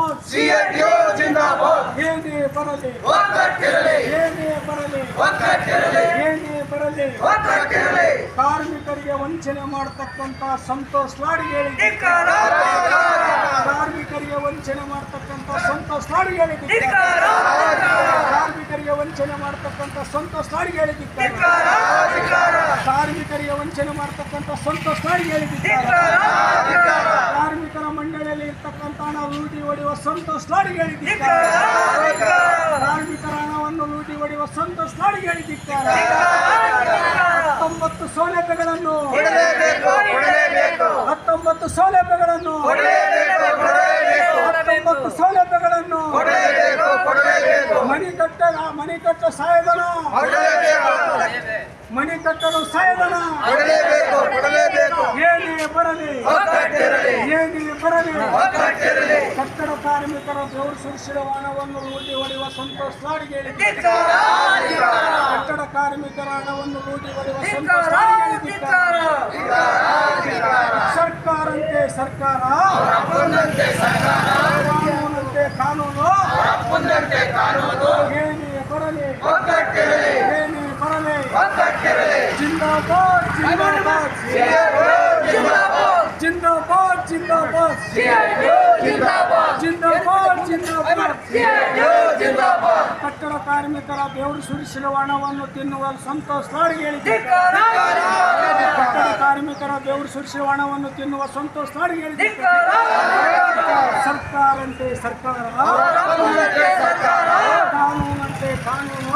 ಜಿಂದಾಬಾದ್. ಜಿಂದಾಬಾದ್ ಸಿಐಟಿಯು ಜಿಂದಾಬಾದ್. ಏನೇ ಬರಲಿ. ಒಗ್ಗಟ್ಟಿರಲಿ ಏನೇ ಬರಲಿ. ಒಗ್ಗಟ್ಟಿರಲಿ ಏನೇ ಬರಲಿ. ಒಗ್ಗಟ್ಟಿರಲಿ ಕಾರ್ಮಿಕರಿಗೆ ವಂಚನೆ ಮಾಡತಕ್ಕಂತ ಸಂತೋಷ್ ಲಾಡಿ ಧಿಕ್ಕಾರ ಕಾರ್ಮಿಕರಿಗೆ ವಂಚನೆ ಮಾಡತಕ್ಕಂತ ಸಂತೋಷ್ ಲಾಡಿ ಧಿಕ್ಕಾರ ಕಾರ್ಮಿಕರಿಗೆ ವಂಚನೆ ಮಾಡತಕ್ಕಂತ ಸಂತೋಷ್ ಲಾಡಿ ಧಿಕ್ಕಾರ ಕಾರ್ಮಿಕರಿಗೆ ವಂಚನೆ ಮಾಡತಕ್ಕಂತ ಸಂತೋಷ್ ಲಾಡಿ ಧಿಕ್ಕಾರ ಕಾರ್ಮಿಕರ ಮಂಡಳಿಯಲ್ಲಿ ಇರ್ತಕ್ಕಂಥ ಹಣ ಲೂಟಿ ಹೊಡೆಯುವ ಸಂತೋಷ್ ಲಾಡಿ ಹೇಳಿದ್ದಾರೆ ಕಾರ್ಮಿಕರ ಹಣವನ್ನು ಲೂಟಿ ಹೊಡೆಯುವ ಸಂತೋಷ್ ಲಾಡಿ ಹೇಳಿದ್ದಾರೆ ಹತ್ತೊಂಬತ್ತು ಸೌಲಭ್ಯಗಳನ್ನು ಹತ್ತೊಂಬತ್ತು ಸೌಲಭ್ಯಗಳನ್ನು ಹತ್ತೊಂಬತ್ತು ಸೌಲಭ್ಯಗಳನ್ನು ಮನಿ ಕಟ್ಟ ಮನಿ ಕಟ್ಟ ಕೊಡಲೇಬೇಕು. ಮನಿ ಕಟ್ಟಲು ಸಹಾಯಧನ ದೇವರು ಸುರಿಸಿದ ಹಣವನ್ನು ಲೂಟಿ ಹೊಡೆಯುವ ಸಂತೋಷ ಕಟ್ಟಡ ಕಾರ್ಮಿಕರ ಹಣವನ್ನು ಲೂಟಿ ಹೊಡೆಯುವ ಸಂತೋಷ್ ಸರ್ಕಾರಂತೆ ಸರ್ಕಾರ. ಕಾನೂನಂತೆ ಕಾನೂನು. ಜಿಂದಾಬಾದ್ ಜಿಂದಾಬಾದ್. ಜಿಂದಾಬಾದ್ ಜಿಂದಾಬಾದ್. ಜಿಂದಾಬಾದ್. ಕಟ್ಟಡ ಕಾರ್ಮಿಕರ ಬೆವರು ಸುರಿಸಿದ ಹಣವನ್ನು ತಿನ್ನುವ ಸಂತೋಷ್ ಲಾಡ್ಗೆ ಹೇಳಿದ್ದಾರೆ ಕಟ್ಟಡ ಕಾರ್ಮಿಕರ ಬೆವರು ಸುರಿಸಿದ ಹಣವನ್ನು ತಿನ್ನುವ ಸಂತೋಷ ಲಾಡ್ಗೆ ಸರ್ಕಾರಂತೆ ಸರ್ಕಾರ. ಅಂತೆ ಸರ್ಕಾರ ಕಾನೂನಂತೆ ಕಾನೂನು.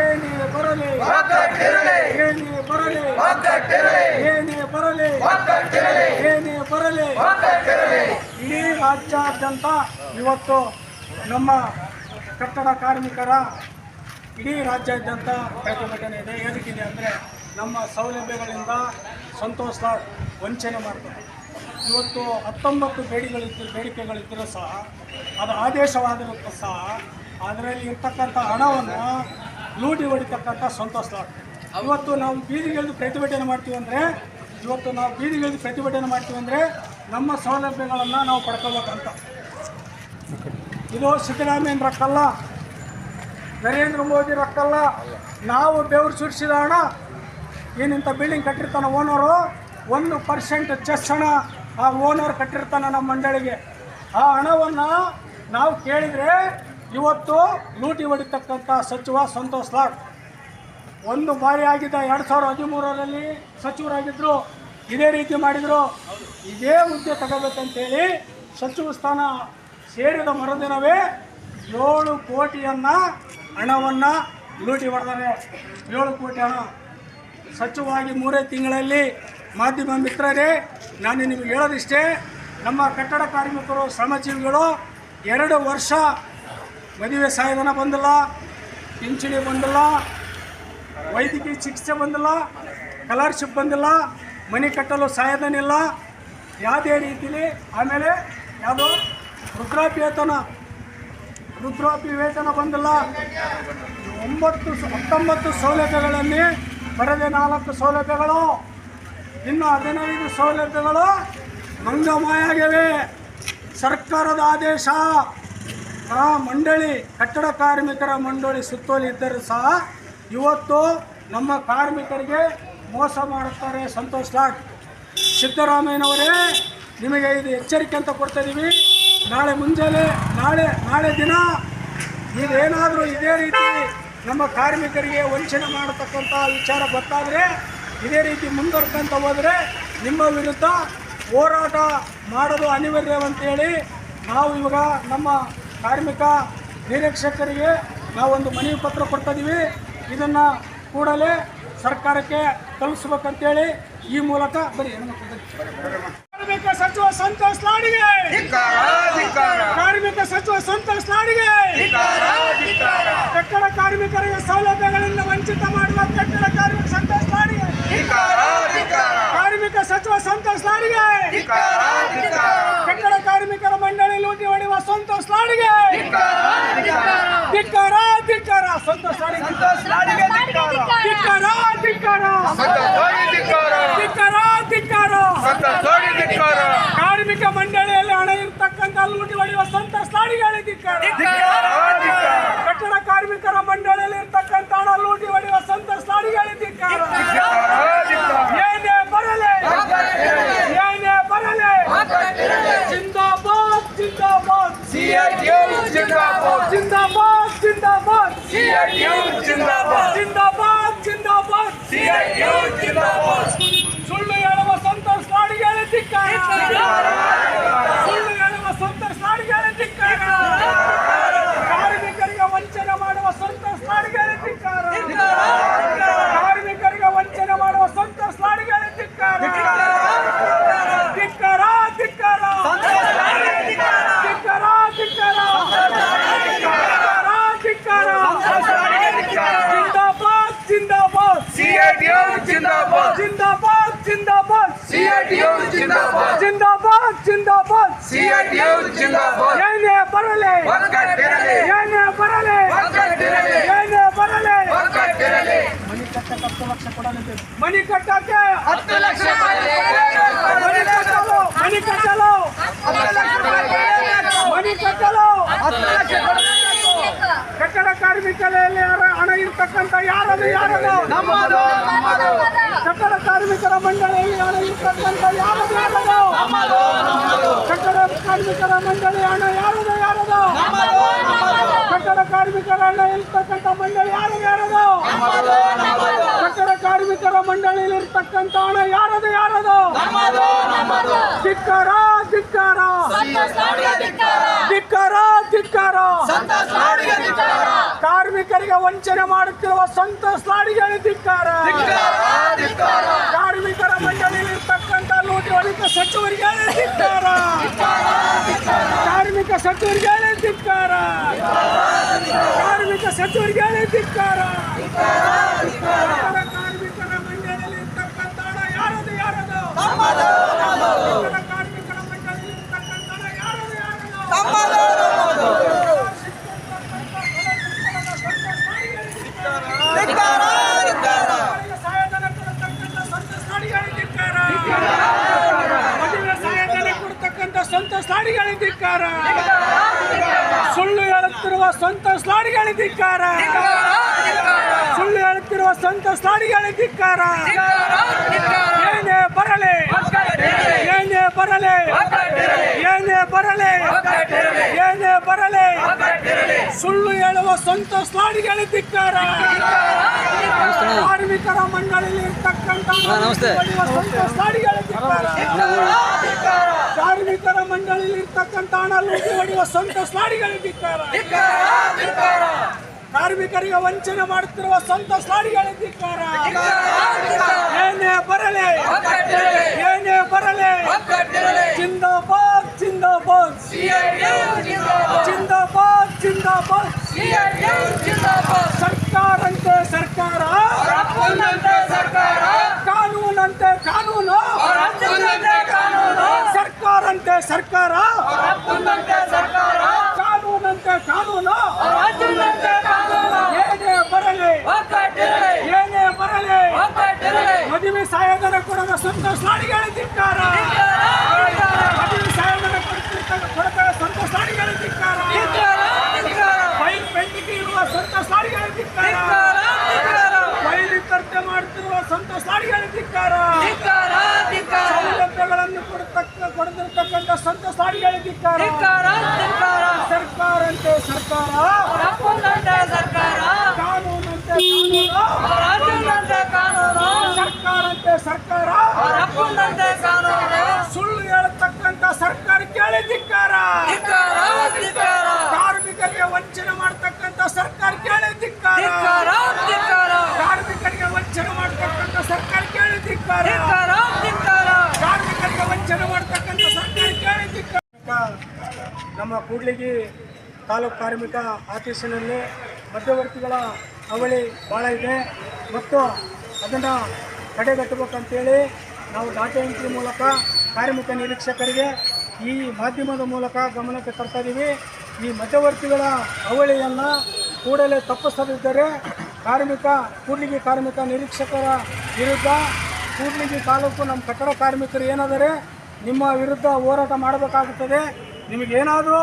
ಏನೇ ಬರಲಿ. ಬರಲಿ. ಏನೇ ಬರಲಿ. ಏನೇ ಬರಲಿ. ಇಡೀ ರಾಜ್ಯಾದ್ಯಂತ ಇವತ್ತು ನಮ್ಮ ಕಟ್ಟಡ ಕಾರ್ಮಿಕರ ಇಡೀ ರಾಜ್ಯಾದ್ಯಂತ ಪ್ರತಿಭಟನೆ ಇದೆ. ಏನಕ್ಕಿದೆ ಅಂದರೆ ನಮ್ಮ ಸೌಲಭ್ಯಗಳಿಂದ ಸಂತೋಷ ವಂಚನೆ ಮಾಡ್ತಾರೆ. ಇವತ್ತು ಹತ್ತೊಂಬತ್ತು ಬೇಡಿಗಳಿದ್ದು ಬೇಡಿಕೆಗಳಿದ್ದರೂ ಸಹ ಅದು ಆದೇಶವಾಗಿರುತ್ತೆ ಸಹ ಅದರಲ್ಲಿ ಇರ್ತಕ್ಕಂಥ ಹಣವನ್ನು ಲೂಟಿ ಹೊಡಿತಕ್ಕಂಥ ಸಂತೋಷ ಇವತ್ತು ನಾವು ಬೀದಿಗಿಳಿದು ಪ್ರತಿಭಟನೆ ಮಾಡ್ತೀವಿ ಅಂದರೆ, ಇವತ್ತು ನಾವು ಬೀದಿಗಿಳಿದು ಪ್ರತಿಭಟನೆ ಮಾಡ್ತೀವಿ ಅಂದರೆ, ನಮ್ಮ ಸೌಲಭ್ಯಗಳನ್ನು ನಾವು ಪಡ್ಕೋಬೇಕಂತ. ಇದು ಸಿದ್ದರಾಮಯ್ಯನ ರೊಕ್ಕಲ್ಲ, ನರೇಂದ್ರ ಮೋದಿ ರೊಕ್ಕಲ್ಲ, ನಾವು ಬೆವರು ಸುರಿಸಿದ ಹಣ ಏನಿಂಥ ಬಿಲ್ಡಿಂಗ್ ಕಟ್ಟಿರ್ತಾನೆ ಓನರು ಒಂದು ಪರ್ಸೆಂಟ್ ಚೆಸ್ ಹಣ ಆ ಓನರ್ ಕಟ್ಟಿರ್ತಾನೆ ನಮ್ಮ ಮಂಡಳಿಗೆ. ಆ ಹಣವನ್ನು ನಾವು ಕೇಳಿದರೆ, ಇವತ್ತು ಲೂಟಿ ಹೊಡಿತಕ್ಕಂಥ ಸಚಿವ ಸಂತೋಷ್ ಲಾಡ್. ಒಂದು ಬಾರಿ ಆಗಿದ್ದ ಎರಡು ಸಾವಿರದ ಹದಿಮೂರರಲ್ಲಿ ಸಚಿವರಾಗಿದ್ದರು ಇದೇ ರೀತಿ ಮಾಡಿದರು. ಇದೇ ಹುದ್ದೆ ತಗೋಬೇಕಂತೇಳಿ ಸಚಿವ ಸ್ಥಾನ ಸೇರಿದ ಮರುದಿನವೇ ಏಳು ಕೋಟಿಯನ್ನು ಹಣವನ್ನು ಲೂಟಿ ಹೊಡೆದಾರೆ ಏಳು ಕೋಟಿ ಹಣ. ಸಚಿವವಾಗಿ ಮೂರೇ ತಿಂಗಳಲ್ಲಿ ಮಾಧ್ಯಮ ಮಿತ್ರರೇ, ನಾನು ನಿಮಗೆ ಹೇಳೋದಿಷ್ಟೇ, ನಮ್ಮ ಕಟ್ಟಡ ಕಾರ್ಮಿಕರು, ಶ್ರಮಜೀವಿಗಳು ಎರಡು ವರ್ಷ ಮದುವೆ ಸಾಯಧನ ಬಂದಿಲ್ಲ, ಪಿಂಚಣಿ ಬಂದಿಲ್ಲ ವೈದ್ಯಕೀಯ ಚಿಕಿತ್ಸೆ ಬಂದಿಲ್ಲ ಸ್ಕಾಲರ್ಶಿಪ್ ಬಂದಿಲ್ಲ, ಮನೆ ಕಟ್ಟಲು ಸಹಾಯಧನಿಲ್ಲ ಯಾವುದೇ ರೀತಿಲಿ ಆಮೇಲೆ ಯಾವುದು ವೃದ್ಧಾಪ್ಯ ವೇತನ ವೃದ್ಧಾಪ್ಯ ವೇತನ ಬಂದಿಲ್ಲ. ಒಂಬತ್ತು ಹತ್ತೊಂಬತ್ತು ಸೌಲಭ್ಯಗಳಲ್ಲಿ ಬರದೆ ನಾಲ್ಕು ಸೌಲಭ್ಯಗಳು, ಇನ್ನು ಹದಿನೈದು ಸೌಲಭ್ಯಗಳು ಮಂಗಮಾಯಾಗಿವೆ ಸರ್ಕಾರದ ಆದೇಶ, ಆ ಮಂಡಳಿ, ಕಟ್ಟಡ ಕಾರ್ಮಿಕರ ಮಂಡಳಿ ಸುತ್ತೋಲೆ ಇದ್ದರೂ ಸಹ ಇವತ್ತು ನಮ್ಮ ಕಾರ್ಮಿಕರಿಗೆ ಮೋಸ ಮಾಡುತ್ತಾರೆ ಸಂತೋಷ್ ಲಾಟ್ ಸಿದ್ದರಾಮಯ್ಯನವರೇ, ನಿಮಗೆ ಇದು ಎಚ್ಚರಿಕೆ ಅಂತ ಕೊಡ್ತಾ ಇದ್ದೀವಿ ನಾಳೆ ಮುಂಜಾನೆ, ನಾಳೆ ನಾಳೆ ದಿನ ಇದೇನಾದರೂ ಇದೇ ರೀತಿ ನಮ್ಮ ಕಾರ್ಮಿಕರಿಗೆ ವಂಚನೆ ಮಾಡತಕ್ಕಂಥ ವಿಚಾರ ಗೊತ್ತಾದರೆ, ಇದೇ ರೀತಿ ಮುಂದುವರ್ಕಂತ ಹೋದರೆ ನಿಮ್ಮ ವಿರುದ್ಧ ಹೋರಾಟ ಮಾಡೋದು ಅನಿವಾರ್ಯವಂತೇಳಿ ನಾವು ಇವಾಗ ನಮ್ಮ ಕಾರ್ಮಿಕ ನಿರೀಕ್ಷಕರಿಗೆ ನಾವೊಂದು ಮನವಿ ಪತ್ರ ಕೊಡ್ತಾ ಇದನ್ನು ಕೂಡಲೇ ಸರ್ಕಾರಕ್ಕೆ ತಲುಪಿಸ್ಬೇಕಂತೇಳಿ ಈ ಮೂಲಕ ಬರೀ. ಕಾರ್ಮಿಕ ಸಚಿವ ಸಂತೋಷ್ ಲಾಡಿಗೆ. ಕಾರ್ಮಿಕ ಸಚಿವ ಸಂತೋಷ್ ಲಾಡಿಗೆ. ಕಟ್ಟಡ ಕಾರ್ಮಿಕರಿಗೆ ಸೌಲಭ್ಯಗಳಿಂದ ವಂಚಿತ ಮಾಡುವ ಕಟ್ಟಡ ಕಾರ್ಮಿಕ ಸಂತೋಷ್ ಲಾಡಿಗೆ. ಕಾರ್ಮಿಕ ಸಚಿವ ಸಂತೋಷ್ ಲಾಡಿಗೆ. ಕಟ್ಟಡ ಕಾರ್ಮಿಕರ ಮಂಡಳಿ ಲೂಟಿ ಹೊಡೆಯುವ ಸಂತೋಷ್ ಲಾಡಿಗೆ. ಧಿಕ್ಕಾರ ಧಿಕ್ಕಾರ. ಸಂತೋಷ್ ಸಂತೋಷ್ ನಾಡಿಗೆ ಧಿಕ್ಕಾರ. ಧಿಕ್ಕಾರ ಧಿಕ್ಕಾರ. ಧಿಕ್ಕಾರ. ಧಿಕ್ಕಾರ ಕಾರ್ಮಿಕ ಮಂಡಳಿಯಲ್ಲಿ ಹಣ ಇರತಕ್ಕಂಥ ಲೂಟಿ ಹೊಡೆಯುವ ಸಂತೋಷ್ ನಾಡಿಗೆ ಧಿಕ್ಕಾರ. ಜಿಂದಾಬಾದ್ ಸಿಐಟಿಯು ಜಿಂದಾಬಾದ್ ಜಿಂದಾಬಾದ್ ಜಿಂದಾಬಾದ್ ಸಿಐಟಿಯು ಜಿಂದಾಬಾದ್ ಸುಳ್ಳು ಹೇಳುವ ಸಂತೋಷ್ ಲಾಡಿಗಳಿಗೆ ಧಿಕ್ಕಾರ ಸುಳ್ಳು ಹೇಳುವ ಸಂತೋಷ್ ಲಾಡಿಗಳಿಗೆ ಧಿಕ್ಕಾರ ಕಾರ್ಮಿಕರಿಗೆ ವಂಚನೆ ಮಾಡುವ ಸಂತೋಷ್ ಲಾಡಿಗಳಿಗೆ ಧಿಕ್ಕಾರ ಕಾರ್ಮಿಕರಿಗೆ ವಂಚನೆ ಮಾಡುವ ಸಂತೋಷ್ ಲಾಡಿಗಳಿಗೆ ಧಿಕ್ಕಾರ ಧಿಕ್ಕಾರ ಧಿಕ್ಕಾರ ಧಿಕ್ಕಾರ ಧಿಕ್ಕಾರ ಧಿಕ್ಕಾರ ಜಿಂದಾಬಾದ್ ಜಿಂದಾಬಾದ್ ಸಿಐಟಿಯು ಜಿಂದಾಬಾದ್ ಜಿಂದಾಬಾದ್ ಜಿಂದಾಬಾದ್ ಸಿಐಟಿಯು ಜಿಂದಾಬಾದ್ ಜಿಂದಾಬಾದ್ ಜಿಂದಾಬಾದ್ ಸಿಐಟಿಯು ಜಿಂದಾಬಾದ್ ಏನೇ ಬರಲಿ ಒಗ್ಗಟ್ಟಿರಲಿ ಏನೇ ಬರಲಿ ಒಗ್ಗಟ್ಟಿರಲಿ ಏನೇ ಬರಲಿ ಒಗ್ಗಟ್ಟಿರಲಿ ಮನಿ ಕಟ್ಟಕ್ಕೆ ಹತ್ತು ಲಕ್ಷ ಕೊಡಲಿದೆ ಮನಿ ಕಟ್ಟಕ್ಕೆ ಹತ್ತು ಲಕ್ಷ ಮನಿ ಕಟ್ಟಲು ಮನಿ ಕಟ್ಟಲು ಮನಿ ಕಟ್ಟಲು ಹತ್ತು ಲಕ್ಷ ಕಟ್ಟಡ ಯಾರ- ಹಣ ಇರ್ತಕ್ಕಂಥ ಯಾರದು ಯಾರದು ನಮ್ಮದು ಕಟ್ಟಡ ಕಾರ್ಮಿಕರ ಮಂಡಳಿಯಲ್ಲಿ ಹಣ ಇರ್ತಕ್ಕಂಥ ಯಾರದು ಯಾರದು ಕಟ್ಟಡ ಕಾರ್ಮಿಕರ ಮಂಡಳಿ ಹಣ ಯಾರದು ಯಾರದು ಕಟ್ಟಡ ಕಾರ್ಮಿಕರ ಹಣ ಇರ್ತಕ್ಕಂಥ ಮಂಡಳಿ ಯಾರದು ಯಾರದು ಕಟ್ಟಡ ಕಾರ್ಮಿಕರ ಮಂಡಳಿಯಲ್ಲಿ ಇರ್ತಕ್ಕಂಥ ಹಣ ಯಾರದು ಯಾರದು ಧಿಕ್ಕಾರ ಧಿಕ್ಕಾರ. ಧಿಕ್ಕಾರ. ಧಿಕ್ಕಾರ ಧಿಕ್ಕಾರ. ಕಾರ್ಮಿಕರಿಗೆ ವಂಚನೆ ಮಾಡುತ್ತಿರುವ ಸಂತೋಷ್ ಲಾಡಿಗೆ ಧಿಕ್ಕಾರ. ಕಾರ್ಮಿಕರ ಮಂಡಳಿಯಲ್ಲಿ ಇರ್ತಕ್ಕಂಥ ಲೂಟಿ ಹೊಡಿತ ಸಚಿವರಿಗೆ ಧಿಕ್ಕಾರ. ಕಾರ್ಮಿಕ ಸಚಿವರಿಗೆ ಧಿಕ್ಕಾರ. ಕಾರ್ಮಿಕ ಸಚಿವರಿಗೆ ಧಿಕ್ಕಾರ ಕಟ್ಟಡ ಕಾರ್ಮಿಕರ ಮಂಡಳಿಯಲ್ಲಿ ಇರ್ತಕ್ಕಂಥ ಹಣ ಯಾರದು ಯಾರದು ಕಟ್ಟಡ ಕಾರ್ಮಿಕರ ಮಂಡಳಿಯಲ್ಲಿ ಇರ್ತಕ್ಕಂಥ ಹಣ ಯಾರದು ಯಾರದು ಧಿಕ್ಕಾರ ಧಿಕ್ಕಾರ ಸಹಾಯಧನ ಕೊಡತಕ್ಕಂಥ ಸಂತೋಷ್ ಲಾಡಿಗಳಿಗೆ ಧಿಕ್ಕಾರ ಮದುವೆ ಸಹಾಯಧನ ಕೊಡ್ತಕ್ಕಂಥ ಸಂತೋಷ್ ಲಾಡಿಗಳಿಗೆ ಧಿಕ್ಕಾರ ಸುಳ್ಳು ಹೇಳುತ್ತಿರುವ ಸ್ವಂತ ಸ್ಲಾಡಿಗಳ ಧಿಕ್ಕಾರ ಸುಳ್ಳು ಹೇಳುತ್ತಿರುವ ಸ್ವಂತ ಸ್ಲಾಡಿಗಳ ಧಿಕ್ಕಾರ ಏನೇ ಬರಲಿ ಏನೇ ಬರಲಿ ಏನೇ ಬರಲಿ ಏನೇ ಬರಲಿ ಸುಳ್ಳು ಹೇಳುವ ಸ್ವಂತ ಸ್ಲಾಡಿಗಳ ಧಿಕ್ಕಾರ ಕಾರ್ಮಿಕರ ಮಂಡಳಿಯಲ್ಲಿ ಇರ್ತಕ್ಕಂಥ ಸ್ಲಾಡಿಗಳ ಧಿಕ್ಕಾರ ಕಾರ್ಮಿಕರ ಮಂಡಳಿಯಲ್ಲಿ ಇರ್ತಕ್ಕಂಥ ಹಣ ಲೂಟಿ ಹೊಡೆಯುವ ಸ್ವಂತ ಧಿಕ್ಕಾರ ಕಾರ್ಮಿಕರಿಗೆ ವಂಚನೆ ಮಾಡುತ್ತಿರುವ ಸ್ವಂತ ಧಿಕ್ಕಾರ ಏನೇ ಬರಲಿ ಏನೇ ಬರಲಿ ಜಿಂದಾಬಾದ್ ಜಿಂದಾಬಾದ್. ಜಿಂದಾಬಾದ್ ಜಿಂದಾಬಾದ್. ಸರ್ಕಾರಂತೆ ಸರ್ಕಾರ ಕಾನೂನಂತೆ ಕಾನೂನು. ಸರ್ಕಾರಂತೆ ಸರ್ಕಾರ. ಕಾನೂನಂತೆ ಕಾನೂನು. ಏನೇ ಬರಲಿ. ಏನೇ ಬರಲಿ. ಮದುವೆ ಸಾಯೋದರ ಕೊಡದ ಸಂತೋಷ ಲಾಡಿಗಳಿಗೆ ಧಿಕ್ಕಾರ ಮದುವೆ ಸಹಾಯಧನ ಕೊಡ್ತಿರ್ತ ಕೊಡ್ತಾರೆ ಸಂತೋಷ್ ಲಾಡಿಗಳಿಗೆ ಧಿಕ್ಕಾರ ಫೈಲ್ ಪೆಂಡಿಂಗ್ ಇರುವ ಸಂತೋಷ್ ಲಾಡಿಗಳಿಗೆ ಧಿಕ್ಕಾರ ಫೈಲ್ ಇತ್ತರ್ತೆ ಮಾಡ್ತಿರುವ ಸಂತೋಷ್ ಲಾಡಿಗಳಿಗೆ ಧಿಕ್ಕಾರ ಸೌಲಭ್ಯಗಳನ್ನು ಕೊಡತಕ್ಕ ಸಂತ ಸಾಡಿಗಳಿಗೆ ಸರ್ಕಾರ ಧಿಕ್ಕಾರ ಸರ್ಕಾರಂತೆ ಸರ್ಕಾರ. ಕಾನೂನಂತೆ ಕಾನೂನು. ಸರ್ಕಾರಂತೆ ಸರ್ಕಾರ. ಸುಳ್ಳು ಹೇಳತಕ್ಕಂಥ ಸರ್ಕಾರ ಕೇಳಿ ಧಿಕ್ಕಾರ ಕಾರ್ಮಿಕರಿಗೆ ವಂಚನೆ ಮಾಡ್ತಕ್ಕಂಥ ಸರ್ಕಾರ ಕೇಳಿ ಧಿಕ್ಕಾರ ಕಾರ್ಮಿಕರಿಗೆ ವಂಚನೆ ಮಾಡ್ತಕ್ಕಂಥ ಸರ್ಕಾರ ಕೇಳಿ ಧಿಕ್ಕಾರ ಕಾರ್ಮಿಕರಿಗೆ ವಂಚನೆ ಮಾಡ್ತಕ್ಕಂಥ ಸರ್ಕಾರ ಕೇಳಿ ಧಿಕ್ಕಾರ ನಮ್ಮ ಕೂಡ್ಲಿಗಿ ತಾಲೂಕು ಕಾರ್ಮಿಕ ಆಫೀಸಿನಲ್ಲಿ ಮಧ್ಯವರ್ತಿಗಳ ಅವಳಿ ಭಾಳ ಇದೆ. ಮತ್ತು ಅದನ್ನು ತಡೆಗಟ್ಟಬೇಕಂತೇಳಿ ನಾವು ಡಾಟಾ ಎಂಟ್ರಿ ಮೂಲಕ ಕಾರ್ಮಿಕ ನಿರೀಕ್ಷಕರಿಗೆ ಈ ಮಾಧ್ಯಮದ ಮೂಲಕ ಗಮನಕ್ಕೆ ತರ್ತಾ ಇದ್ದೀವಿ ಈ ಮಧ್ಯವರ್ತಿಗಳ ಅವಳಿಯನ್ನು ಕೂಡಲೇ ತಪ್ಪಿಸದಿದ್ದರೆ ಕಾರ್ಮಿಕ, ಕೂಡ್ಲಿಗಿ ಕಾರ್ಮಿಕ ನಿರೀಕ್ಷಕರ ವಿರುದ್ಧ, ಕೂಡ್ಲಿಗಿ ತಾಲೂಕು ನಮ್ಮ ಕಟ್ಟಡ ಕಾರ್ಮಿಕರು ಏನಾದರೆ ನಿಮ್ಮ ವಿರುದ್ಧ ಹೋರಾಟ ಮಾಡಬೇಕಾಗುತ್ತದೆ. ನಿಮಗೇನಾದರೂ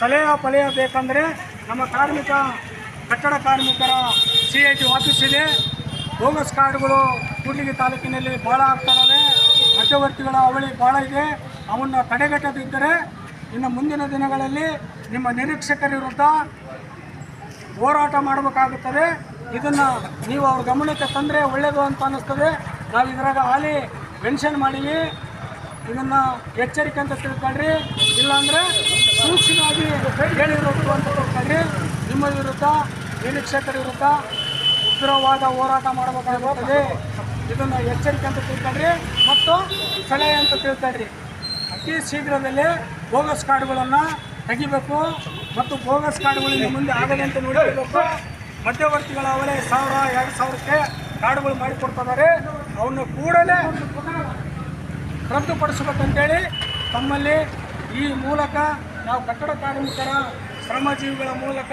ಸಲಹೆ ಪಲಹೆ ಬೇಕಂದರೆ ನಮ್ಮ ಕಾರ್ಮಿಕ, ಕಟ್ಟಡ ಕಾರ್ಮಿಕರ ಸಿ ಐ ಟಿ ಆಫೀಸ್ ಇದೆ. ಬೋಗಸ್ ಕಾರ್ಡ್ಗಳು ಕೂಡ್ಲಿಗಿ ತಾಲೂಕಿನಲ್ಲಿ ಭಾಳ ಆಗ್ತಾಯಿದೆ ಮಧ್ಯವರ್ತಿಗಳ ಅವಳಿ ಭಾಳ ಇದೆ. ಅವನ್ನ ತಡೆಗಟ್ಟದಿದ್ದರೆ ಇನ್ನು ಮುಂದಿನ ದಿನಗಳಲ್ಲಿ ನಿಮ್ಮ ನಿರೀಕ್ಷಕರ ವಿರುದ್ಧ ಹೋರಾಟ ಮಾಡಬೇಕಾಗುತ್ತದೆ. ಇದನ್ನು ನೀವು ಅವ್ರ ಗಮನಕ್ಕೆ ತಂದರೆ ಒಳ್ಳೆಯದು ಅಂತ ಅನ್ನಿಸ್ತದೆ. ನಾವು ಇದರಾಗ ಹಾಲಿ ಮೆನ್ಷನ್ ಮಾಡೀವಿ. ಇದನ್ನು ಎಚ್ಚರಿಕೆ ಅಂತ ತಿಳ್ಕೊಳ್ರಿ ಇಲ್ಲಾಂದರೆ ಸೂಕ್ಷ್ಮವಾಗಿ ಹೇಳಿರೋದು ಅಂತ ತಿಳ್ಕೊಳ್ರಿ ನಿಮ್ಮ ವಿರುದ್ಧ ನಿರೀಕ್ಷಕರ ವಿರುದ್ಧ ಉಗ್ರವಾದ ಹೋರಾಟ ಮಾಡಬೇಕಾಗುತ್ತದೆ. ಇದನ್ನು ಎಚ್ಚರಿಕೆ ಅಂತ ತಿಳ್ಕೊಳ್ರಿ ಮತ್ತು ಸಲಹೆ ಅಂತ ತಿಳ್ಕೊಳ್ರಿ ಅತಿ ಶೀಘ್ರದಲ್ಲೇ ಬೋಗಸ್ ಕಾರ್ಡ್ಗಳನ್ನು ತೆಗಿಬೇಕು. ಮತ್ತು ಬೋಗಸ್ ಕಾರ್ಡ್ಗಳು ನಿಮ್ಮ ಮುಂದೆ ಅಂತ ನೋಡಬೇಕು ಮಧ್ಯವರ್ತಿಗಳ ಅವಲೇ ಸಾವಿರ, ಎರಡು ಸಾವಿರಕ್ಕೆ ಕಾರ್ಡ್ಗಳು ಮಾಡಿಕೊಡ್ತಿದ್ದಾರೆ. ಅವನ್ನ ಕೂಡಲೇ ರದ್ದುಪಡಿಸಬೇಕಂತೇಳಿ ತಮ್ಮಲ್ಲಿ ಈ ಮೂಲಕ ನಾವು ಕಟ್ಟಡ ಕಾರ್ಮಿಕರ ಶ್ರಮಜೀವಿಗಳ ಮೂಲಕ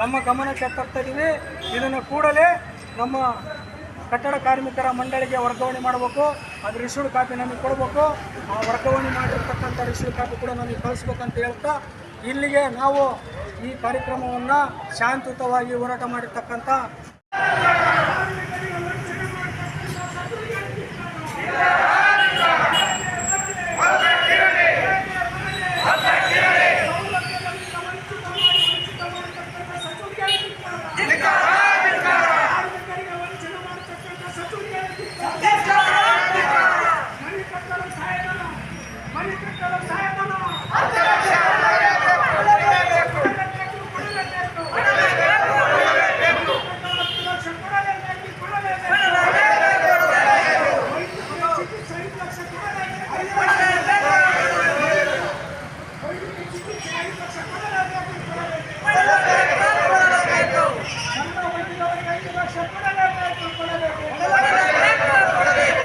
ತಮ್ಮ ಗಮನಕ್ಕೆ ತರ್ತಿದ್ದೀವಿ ಇದನ್ನು ಕೂಡಲೇ ನಮ್ಮ ಕಟ್ಟಡ ಕಾರ್ಮಿಕರ ಮಂಡಳಿಗೆ ವರ್ಗಾವಣೆ ಮಾಡಬೇಕು. ಅದು ರಿಸೀವ್ಡ್ ಕಾಪಿ ನಮಗೆ ಕೊಡಬೇಕು. ಆ ವರ್ಗಾವಣೆ ಮಾಡಿರ್ತಕ್ಕಂಥ ರಿಸೀವ್ಡ್ ಕಾಪಿ ಕೂಡ ನಮಗೆ ಕಳಿಸ್ಬೇಕಂತ ಹೇಳ್ತಾ ಇಲ್ಲಿಗೆ ನಾವು ಈ ಕಾರ್ಯಕ್ರಮವನ್ನು ಶಾಂತಿಯುತವಾಗಿ ಹೋರಾಟ ಮಾಡಿರ್ತಕ್ಕಂಥ